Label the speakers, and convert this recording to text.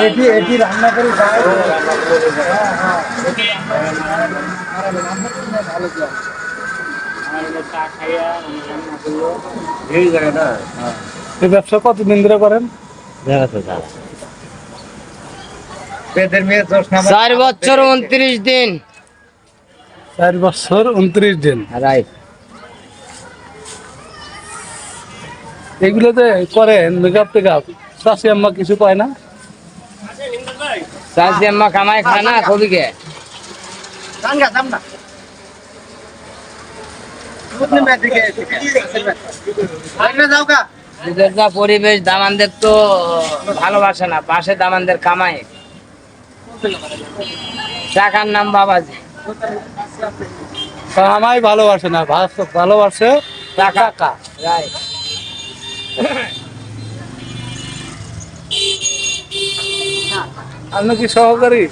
Speaker 1: এটি এটি রান্না করে খায়
Speaker 2: এই জায়গাটা
Speaker 3: ব্যবসা কতদিন ধরে করেন?
Speaker 4: চার বছর উনত্রিশ দিন।
Speaker 3: চার বছর উনত্রিশ দিন।
Speaker 4: রাইট।
Speaker 3: এগুলোতে করেন মেকআপ টেকআপ চাষি আম্মা কিছু পায় না?
Speaker 4: চাষি আম্মা কামাই খায় না কবিকে। পরিবেশ দামানদের তো ভালোবাসে না পাশে দামানদের কামাই। টাকার নাম বাবাজি।
Speaker 3: আমাই ভালোবাসে না ভালোবাসে
Speaker 4: টাকা
Speaker 3: টাকা
Speaker 4: রাইট।
Speaker 3: আপনি কি সহকারী?